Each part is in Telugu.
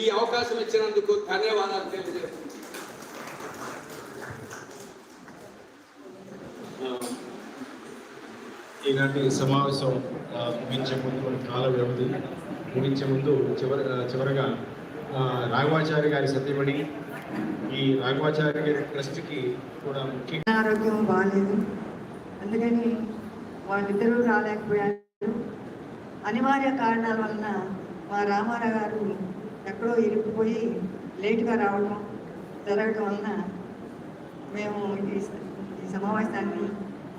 ఈ అవకాశం ఇచ్చినందుకు ధన్యవాదాలు తెలియజేస్తున్నాను. ఈనాటి సమావేశం ముగించే ముందు మన కాల వ్యవధి ముగించే ముందు చివరి చివరగా రాఘవాచారి గారి సత్యమణి ఈ రాఘవాచారి గారి ట్రస్ట్కి కూడా ముఖ్య ఆరోగ్యం బాగాలేదు అందుకని వాళ్ళిద్దరూ రాలేకపోయారు. అనివార్య కారణాల వలన మా రామారావు గారు ఎక్కడో ఇరుక్కుపోయి లేటుగా రావడం జరగడం వలన మేము ఈ సమావేశాన్ని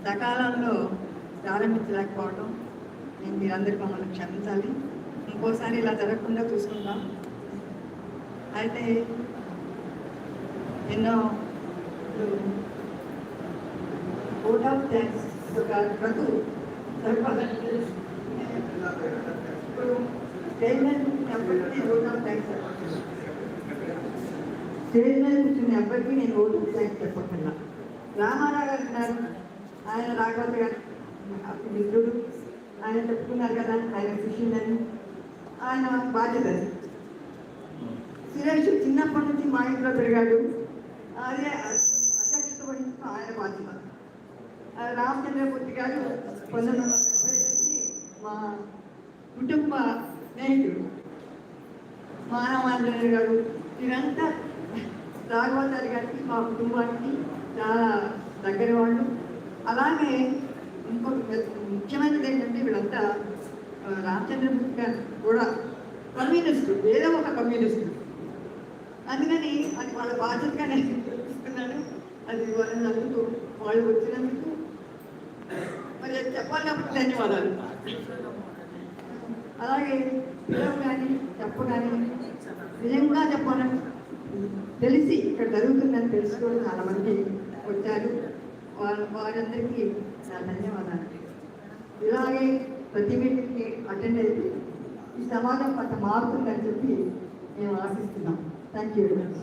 సకాలంలో ప్రారంభించలేకపోవడం నేను మీరందరూ మమ్మల్ని క్షమించాలి. ఇంకోసారి ఇలా జరగకుండా చూసుకుంటాం అయితే ఎన్నో ఇప్పుడు ఓట్ ఆఫ్ థ్యాంక్స్ ఒక క్రతు చైర్మన్ ఎప్పటికీ ఓట్ ఆఫ్ థ్యాంక్స్ చైర్మన్ కూర్చున్న ఎప్పటికీ నేను ఓట్ థ్యాంక్స్ చెప్పకుండా. రామారావు గారు ఉన్నారు. ఆయన రాఘవత గారు మిత్రుడు ఆయన చెప్పుకున్నారు కదా ఆయన కృషిందని ఆయన బాధ్యత సురేష్ చిన్నప్పటి నుంచి మా ఇంట్లో పెరిగాడు. అదే అధ్యక్షత వహించిన ఆయన బాధ్యత. ఆ రామచంద్రమూర్తి గారు పంతొమ్మిది వందల డెబ్బై మా కుటుంబ స్నేహితుడు మానవాంజనేయ గారు వీరంతా రాఘవాచారి గారికి మా కుటుంబానికి చాలా దగ్గర వాళ్ళు. అలాగే ఇంకొక ముఖ్యమైనది ఏంటంటే వీళ్ళంతా రామచంద్రమూర్తి గారు కూడా కమ్యూనిస్టు ఏదో ఒక కమ్యూనిస్టు. అందుకని అది వాళ్ళ బాధ్యతగా నేను తెలుసుకున్నాను అది వాళ్ళని అందుకు వాళ్ళు వచ్చినందుకు మరి అది చెప్పాలి ధన్యవాదాలు. అలాగే పిల్లలు కానీ చెప్పగానే నిజంగా చెప్పాలని తెలిసి ఇక్కడ జరుగుతుందని తెలుసుకొని చాలా మంది వచ్చారు. వారు వారందరికీ నా ధన్యవాదాలు. ఇలాగే ప్రతి మీటింగ్కి అటెండ్ అయితే ఈ సమాజం కొంత మారుతుందని చెప్పి మేము ఆశిస్తున్నాం. Thank you very much